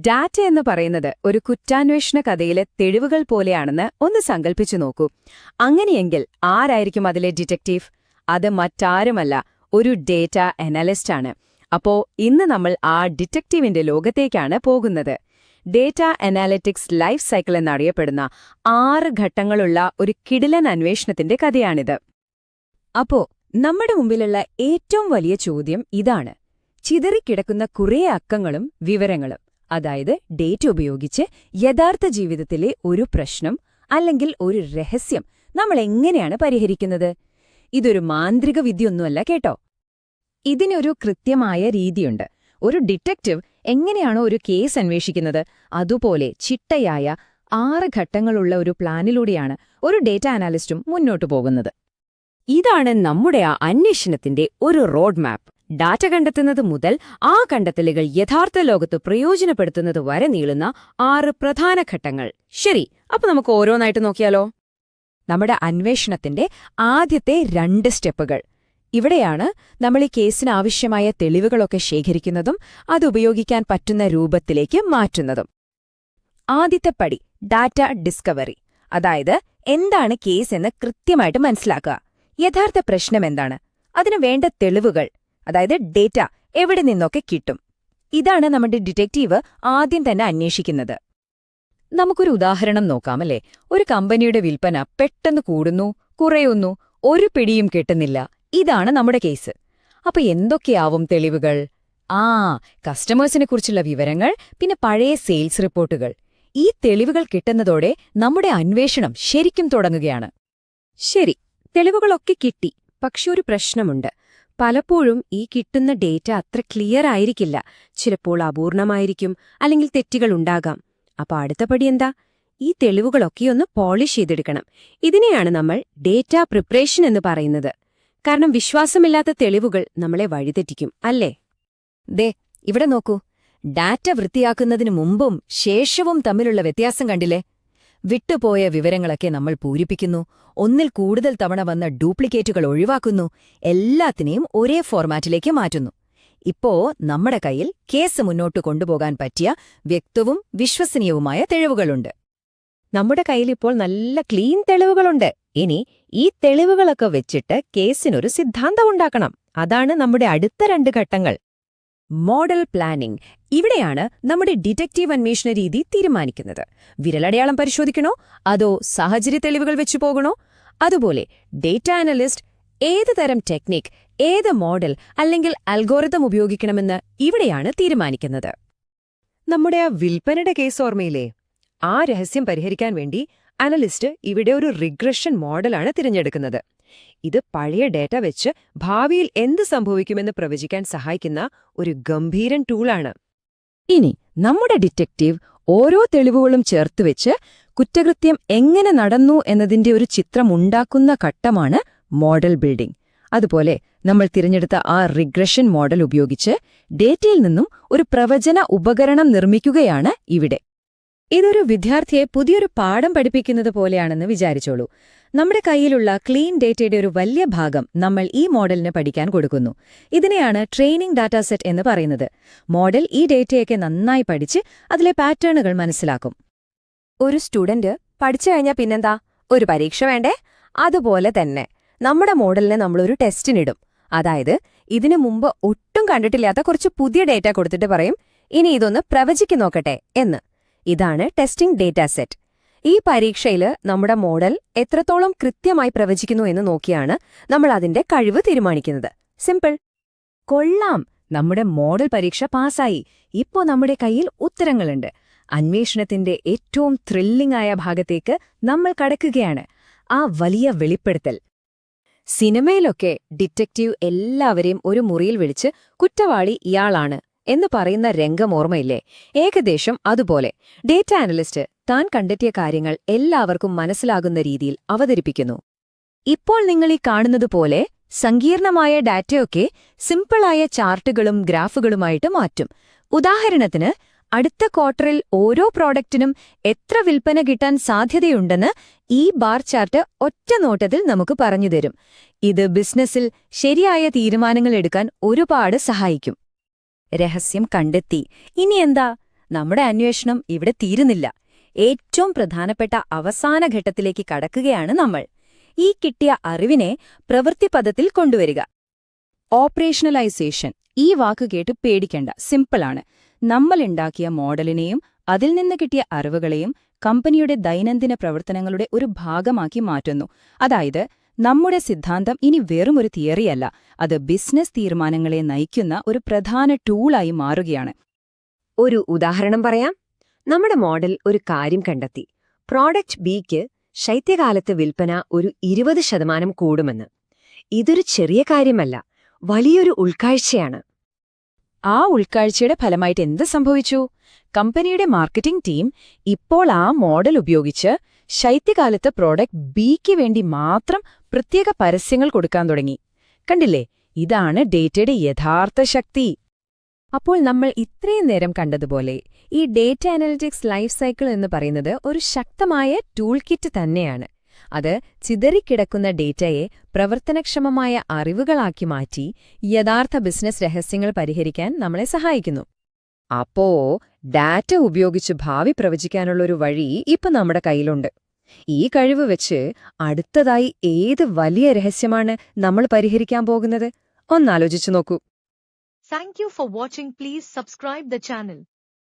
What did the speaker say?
Data എന്ന് പറയുന്നത് ഒരു കുറ്റാന്വേഷണ കഥയിലെ തെളിവുകൾ പോലെയാണെന്ന് ഒന്ന് സങ്കല്പിച്ചു നോക്കൂ. അങ്ങനെയെങ്കിൽ ആരായിരിക്കും അതിലെ ഡിറ്റക്റ്റീവ്? അത് മറ്റാരുമല്ല ഒരു ഡേറ്റ അനലിസ്റ്റ് ആണ് അപ്പോ ഇന്ന് നമ്മൾ ആ ഡിറ്റക്റ്റീവിന്റെ ലോകത്തേക്കാണ് പോകുന്നത്. ഡേറ്റ അനാലിറ്റിക്സ് ലൈഫ് സൈക്കിൾ എന്നറിയപ്പെടുന്ന ആറ് ഘട്ടങ്ങളുള്ള ഒരു കിടിലൻ അന്വേഷണത്തിന്റെ കഥയാണിത്. അപ്പോ നമ്മുടെ മുമ്പിലുള്ള ഏറ്റവും വലിയ ചോദ്യം ഇതാണ്. ചിതറിക്കിടക്കുന്ന കുറേ അക്കങ്ങളും വിവരങ്ങളും. അതായത് ഡേറ്റ് ഉപയോഗിച്ച് യഥാർത്ഥ ജീവിതത്തിലെ ഒരു പ്രശ്നം അല്ലെങ്കിൽ ഒരു രഹസ്യം നമ്മൾ എങ്ങനെയാണ് പരിഹരിക്കുന്നത്? ഇതൊരു മാന്ത്രിക വിദ്യയൊന്നുമല്ല കേട്ടോ. ഇതിനൊരു കൃത്യമായ രീതിയുണ്ട്. ഒരു ഡിറ്റക്റ്റീവ് എങ്ങനെയാണോ ഒരു കേസ് അന്വേഷിക്കുന്നത്? അതുപോലെ ചിട്ടയായ ആറ് ഘട്ടങ്ങളുള്ള ഒരു പ്ലാനിലൂടെയാണ് ഒരു ഡേറ്റ അനാലിസ്റ്റും മുന്നോട്ടു പോകുന്നത്. ഇതാണ് നമ്മുടെ ആ അന്വേഷണത്തിന്റെ ഒരു റോഡ് മാപ്പ് ഡാറ്റ കണ്ടെത്തുന്നത് മുതൽ ആ കണ്ടെത്തലുകൾ യഥാർത്ഥ ലോകത്ത് പ്രയോജനപ്പെടുത്തുന്നത് വരെ നീളുന്ന ആറ് പ്രധാന ഘട്ടങ്ങൾ. ശരി അപ്പൊ നമുക്ക് ഓരോന്നായിട്ട് നോക്കിയാലോ? നമ്മുടെ അന്വേഷണത്തിന്റെ ആദ്യത്തെ രണ്ട് സ്റ്റെപ്പുകൾ. ഇവിടെയാണ് നമ്മൾ ഈ കേസിന് ആവശ്യമായ തെളിവുകളൊക്കെ ശേഖരിക്കുന്നതും അത് ഉപയോഗിക്കാൻ പറ്റുന്ന രൂപത്തിലേക്ക് മാറ്റുന്നതും. ആദ്യത്തെ പടി ഡാറ്റ ഡിസ്കവറി. അതായത് എന്താണ് കേസ് എന്ന് കൃത്യമായിട്ട് മനസ്സിലാക്കുക. യഥാർത്ഥ പ്രശ്നം എന്താണ്? അതിനു വേണ്ട തെളിവുകൾ. അതായത് ഡേറ്റ എവിടെ നിന്നൊക്കെ കിട്ടും. ഇതാണ് നമ്മുടെ ഡിറ്റക്റ്റീവ് ആദ്യം തന്നെ അന്വേഷിക്കുന്നത്. നമുക്കൊരു ഉദാഹരണം നോക്കാമല്ലേ? ഒരു കമ്പനിയുടെ വിൽപ്പന പെട്ടെന്ന് കൂടുന്നു കുറയുന്നു ഒരു പിടിയും കിട്ടുന്നില്ല. ഇതാണ് നമ്മുടെ കേസ്. അപ്പൊ എന്തൊക്കെയാവും തെളിവുകൾ? ആ കസ്റ്റമേഴ്സിനെ കുറിച്ചുള്ള വിവരങ്ങൾ പിന്നെ പഴയ സെയിൽസ് റിപ്പോർട്ടുകൾ. ഈ തെളിവുകൾ കിട്ടുന്നതോടെ നമ്മുടെ അന്വേഷണം ശരിക്കും തുടങ്ങുകയാണ്. ശരി തെളിവുകളൊക്കെ കിട്ടി പക്ഷെ ഒരു പ്രശ്നമുണ്ട്. പലപ്പോഴും ഈ കിട്ടുന്ന ഡേറ്റ അത്ര ക്ലിയർ ആയിരിക്കില്ല. ചിലപ്പോൾ അപൂർണമായിരിക്കും അല്ലെങ്കിൽ തെറ്റുകൾ ഉണ്ടാകാം. അപ്പൊ അടുത്ത പടി എന്താ? ഈ തെളിവുകളൊക്കെ ഒന്ന് പോളിഷ് ചെയ്തെടുക്കണം. ഇതിനെയാണ് നമ്മൾ ഡേറ്റ പ്രിപ്പറേഷൻ എന്ന് പറയുന്നത്. കാരണം വിശ്വാസമില്ലാത്ത തെളിവുകൾ നമ്മളെ വഴിതെറ്റിക്കും അല്ലേ? ദേ ഇവിടെ നോക്കൂ. ഡാറ്റ വൃത്തിയാക്കുന്നതിന് മുമ്പും ശേഷവും തമ്മിലുള്ള വ്യത്യാസം കണ്ടില്ലേ? വിട്ടുപോയ വിവരങ്ങളൊക്കെ നമ്മൾ പൂരിപ്പിക്കുന്നു. ഒന്നിൽ കൂടുതൽ തവണ വന്ന ഡ്യൂപ്ലിക്കേറ്റുകൾ ഒഴിവാക്കുന്നു. എല്ലാത്തിനെയും ഒരേ ഫോർമാറ്റിലേക്ക് മാറ്റുന്നു. ഇപ്പോ നമ്മുടെ കയ്യിൽ കേസ് മുന്നോട്ട് കൊണ്ടുപോകാൻ പറ്റിയ വ്യക്തവും വിശ്വസനീയവുമായ തെളിവുകളുണ്ട്. നമ്മുടെ കയ്യിലിപ്പോൾ നല്ല ക്ലീൻ തെളിവുകളുണ്ട്. ഇനി ഈ തെളിവുകളൊക്കെ വെച്ചിട്ട് കേസിനൊരു സിദ്ധാന്തമുണ്ടാക്കണം അതാണ് നമ്മുടെ അടുത്ത രണ്ട് ഘട്ടങ്ങൾ. Model planning. ഇവിടെയാണ് നമ്മുടെ ഡിറ്റക്റ്റീവ് അന്വേഷണ രീതി തീരുമാനിക്കുന്നത്. വിരലടയാളം പരിശോധിക്കണോ? അതോ സാഹചര്യ തെളിവുകൾ വെച്ചു പോകണോ? അതുപോലെ ഡേറ്റ അനലിസ്റ്റ് ഏത് തരം ടെക്നിക് ഏത് മോഡൽ അല്ലെങ്കിൽ അൽഗോറിതം ഉപയോഗിക്കണമെന്ന് ഇവിടെയാണ് തീരുമാനിക്കുന്നത്. നമ്മുടെ ആ വിൽപ്പനയുടെ കേസ് ഓർമ്മയില്ലേ? ആ രഹസ്യം പരിഹരിക്കാൻ വേണ്ടി അനലിസ്റ്റ് ഇവിടെ ഒരു റിഗ്രഷൻ മോഡലാണ് തിരഞ്ഞെടുക്കുന്നത്. ഇത് പഴയ ഡേറ്റ വെച്ച് ഭാവിയിൽ എന്ത് സംഭവിക്കുമെന്ന് പ്രവചിക്കാൻ സഹായിക്കുന്ന ഒരു ഗംഭീരൻ ടൂളാണ്. ഇനി നമ്മുടെ ഡിറ്റക്റ്റീവ് ഓരോ തെളിവുകളും ചേർത്തുവെച്ച് കുറ്റകൃത്യം എങ്ങനെ നടന്നു എന്നതിന്റെ ഒരു ചിത്രം ഉണ്ടാക്കുന്ന ഘട്ടമാണ് മോഡൽ ബിൽഡിംഗ്. അതുപോലെ നമ്മൾ തിരഞ്ഞെടുത്ത ആ റിഗ്രഷൻ മോഡൽ ഉപയോഗിച്ച് ഡേറ്റയിൽ നിന്നും ഒരു പ്രവചന ഉപകരണം നിർമ്മിക്കുകയാണ് ഇവിടെ. ഇതൊരു വിദ്യാർത്ഥിയെ പുതിയൊരു പാഠം പഠിപ്പിക്കുന്നത് പോലെയാണെന്ന് വിചാരിച്ചോളൂ. നമ്മുടെ കയ്യിലുള്ള ക്ലീൻ ഡേറ്റയുടെ ഒരു വലിയ ഭാഗം നമ്മൾ ഈ മോഡലിന് പഠിക്കാൻ കൊടുക്കുന്നു. ഇതിനെയാണ് ട്രെയിനിങ് ഡാറ്റാ സെറ്റ് എന്ന് പറയുന്നത്. മോഡൽ ഈ ഡേറ്റയൊക്കെ നന്നായി പഠിച്ച് അതിലെ പാറ്റേണുകൾ മനസ്സിലാക്കും. ഒരു സ്റ്റുഡന്റ് പഠിച്ചു കഴിഞ്ഞാൽ പിന്നെന്താ? ഒരു പരീക്ഷ വേണ്ടേ? അതുപോലെ തന്നെ നമ്മുടെ മോഡലിനെ നമ്മളൊരു ടെസ്റ്റിനിടും. അതായത് ഇതിനു മുമ്പ് ഒട്ടും കണ്ടിട്ടില്ലാത്ത കുറച്ച് പുതിയ ഡേറ്റ കൊടുത്തിട്ട് പറയും ഇനി ഇതൊന്ന് പ്രവചിക്കു നോക്കട്ടെ എന്ന്. ഇതാണ് ടെസ്റ്റിംഗ് ഡേറ്റാ സെറ്റ് ഈ പരീക്ഷയിൽ നമ്മുടെ മോഡൽ എത്രത്തോളം കൃത്യമായി പ്രവചിക്കുന്നു എന്ന് നോക്കിയാണ് നമ്മൾ അതിന്റെ കഴിവ് തീരുമാനിക്കുന്നത്. സിമ്പിൾ. കൊള്ളാം. നമ്മുടെ മോഡൽ പരീക്ഷ പാസ്സായി. ഇപ്പോ നമ്മുടെ കയ്യിൽ ഉത്തരങ്ങളുണ്ട്. അന്വേഷണത്തിന്റെ ഏറ്റവും ത്രില്ലിംഗ് ആയ ഭാഗത്തേക്ക് നമ്മൾ കടക്കുകയാണ്. ആ വലിയ വെളിപ്പെടുത്തൽ. സിനിമയിലൊക്കെ ഡിറ്റക്റ്റീവ് എല്ലാവരെയും ഒരു മുറിയിൽ വിളിച്ച് കുറ്റവാളി ഇയാളാണ്. എന്ന് പറയുന്ന രംഗം ഓർമ്മയില്ലേ? ഏകദേശം അതുപോലെ. ഡേറ്റ അനലിസ്റ്റ് താൻ കണ്ടെത്തിയ കാര്യങ്ങൾ എല്ലാവർക്കും മനസ്സിലാകുന്ന രീതിയിൽ അവതരിപ്പിക്കുന്നു. ഇപ്പോൾ നിങ്ങൾ ഈ കാണുന്നതുപോലെ സങ്കീർണമായ ഡാറ്റയൊക്കെ സിമ്പിളായ ചാർട്ടുകളും ഗ്രാഫുകളുമായിട്ട് മാറ്റും. ഉദാഹരണത്തിന് അടുത്ത ക്വാർട്ടറിൽ ഓരോ പ്രോഡക്റ്റിനും എത്ര വിൽപ്പന കിട്ടാൻ സാധ്യതയുണ്ടെന്ന് ഈ ബാർ ചാർട്ട് ഒറ്റ നോട്ടത്തിൽ നമുക്ക് പറഞ്ഞുതരും ഇത് ബിസിനസ്സിൽ ശരിയായ തീരുമാനങ്ങൾ എടുക്കാൻ ഒരുപാട് സഹായിക്കും. രഹസ്യം കണ്ടെത്തി. ഇനി എന്താ? നമ്മുടെ അന്വേഷണം ഇവിടെ തീരുന്നില്ല. ഏറ്റവും പ്രധാനപ്പെട്ട അവസാന ഘട്ടത്തിലേക്ക് കടക്കുകയാണ് നമ്മൾ. ഈ കിട്ടിയ അറിവിനെ പ്രവൃത്തിപദത്തിൽ കൊണ്ടുവരിക. ഓപ്പറേഷണലൈസേഷൻ. ഈ വാക്ക് കേട്ട് പേടിക്കേണ്ട. സിമ്പിളാണ്. നമ്മൾ ഉണ്ടാക്കിയ മോഡലിനെയും അതിൽ നിന്ന് കിട്ടിയ അറിവുകളെയും കമ്പനിയുടെ ദൈനംദിന പ്രവർത്തനങ്ങളുടെ ഒരു ഭാഗമാക്കി മാറ്റുന്നു. അതായത് നമ്മുടെ സിദ്ധാന്തം ഇനി വെറുമൊരു തിയറിയല്ല. അത് ബിസിനസ് തീരുമാനങ്ങളെ നയിക്കുന്ന ഒരു പ്രധാന ടൂളായി മാറുകയാണ്. ഒരു ഉദാഹരണം പറയാം. നമ്മുടെ മോഡൽ ഒരു കാര്യം കണ്ടെത്തി. പ്രോഡക്റ്റ് ബിക്ക് ശൈത്യകാലത്ത് വിൽപ്പന ഒരു ഇരുപത് ശതമാനം കൂടുമെന്ന്. ഇതൊരു ചെറിയ കാര്യമല്ല വലിയൊരു ഉൾക്കാഴ്ചയാണ്. ആ ഉൾക്കാഴ്ചയുടെ ഫലമായിട്ട് എന്ത് സംഭവിച്ചു? കമ്പനിയുടെ മാർക്കറ്റിംഗ് ടീം ഇപ്പോൾ ആ മോഡൽ ഉപയോഗിച്ച് ശൈത്യകാലത്ത് പ്രോഡക്റ്റ് ബിക്ക് വേണ്ടി മാത്രം പ്രത്യേക പരസ്യങ്ങൾ കൊടുക്കാൻ തുടങ്ങി. കണ്ടില്ലേ? ഇതാണ് ഡേറ്റയുടെ യഥാർത്ഥ ശക്തി. അപ്പോൾ നമ്മൾ ഇത്രയും നേരം കണ്ടതുപോലെ ഈ ഡേറ്റ അനലിറ്റിക്സ് ലൈഫ് സൈക്കിൾ എന്ന് പറയുന്നത് ഒരു ശക്തമായ ടൂൾ കിറ്റ് തന്നെയാണ്. അത് ചിതറിക്കിടക്കുന്ന ഡേറ്റയെ പ്രവർത്തനക്ഷമമായ അറിവുകളാക്കി മാറ്റി യഥാർത്ഥ ബിസിനസ് രഹസ്യങ്ങൾ പരിഹരിക്കാൻ നമ്മളെ സഹായിക്കുന്നു. അപ്പോ ഡാറ്റ ഉപയോഗിച്ച് ഭാവി പ്രവചിക്കാനുള്ളൊരു വഴി ഇപ്പൊ നമ്മുടെ കയ്യിലുണ്ട്. ഈ കഴിവ് വെച്ച് അടുത്തതായി ഏത് വലിയ രഹസ്യമാണ് നമ്മൾ പരിഹരിക്കാൻ പോകുന്നത്? ഒന്നാലോചിച്ചു നോക്കൂ. Thank you for watching please subscribe the channel.